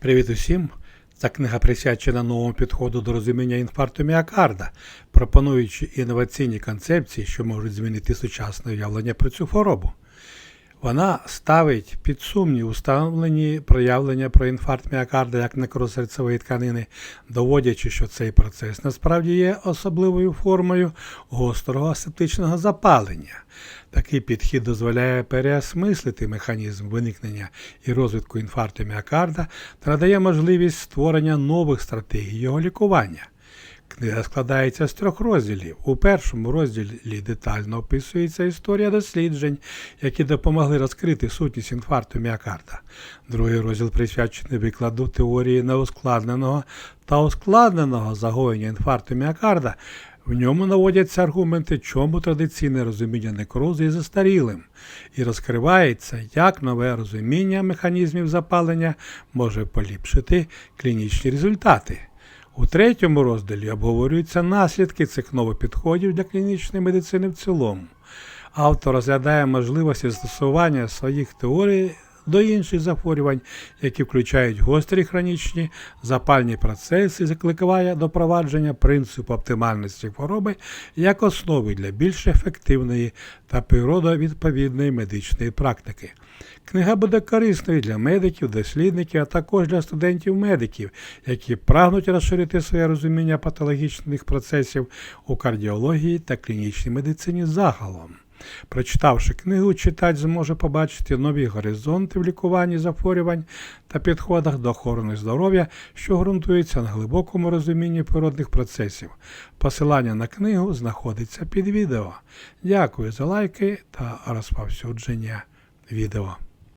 Привіт усім! Ця книга присвячена новому підходу до розуміння інфаркту міокарда, пропонуючи інноваційні концепції, що можуть змінити сучасне уявлення про цю хворобу. Вона ставить під сумнів установлені проявлення про інфаркт міокарда як некроз серцевої тканини, доводячи, що цей процес насправді є особливою формою гострого асептичного запалення. Такий підхід дозволяє переосмислити механізм виникнення і розвитку інфаркту міокарда та надає можливість створення нових стратегій його лікування. Книга складається з трьох розділів. У першому розділі детально описується історія досліджень, які допомогли розкрити сутність інфаркту міокарда. Другий розділ присвячений викладу теорії неускладненого та ускладненого загоєння інфаркту міокарда. В ньому наводяться аргументи, чому традиційне розуміння некрозу є застарілим, і розкривається, як нове розуміння механізмів запалення може поліпшити клінічні результати. У третьому розділі обговорюються наслідки цих нових підходів для клінічної медицини в цілому. Автор розглядає можливості застосування своїх теорій до інших захворювань, які включають гострі хронічні запальні процеси, закликає до провадження принципу оптимальності хвороби як основи для більш ефективної та природовідповідної медичної практики. Книга буде корисною для медиків, дослідників, а також для студентів-медиків, які прагнуть розширити своє розуміння патологічних процесів у кардіології та клінічній медицині загалом. Прочитавши книгу, читач зможе побачити нові горизонти в лікуванні захворювань та підходах до охорони здоров'я, що ґрунтується на глибокому розумінні природних процесів. Посилання на книгу знаходиться під відео. Дякую за лайки та розповсюдження відео.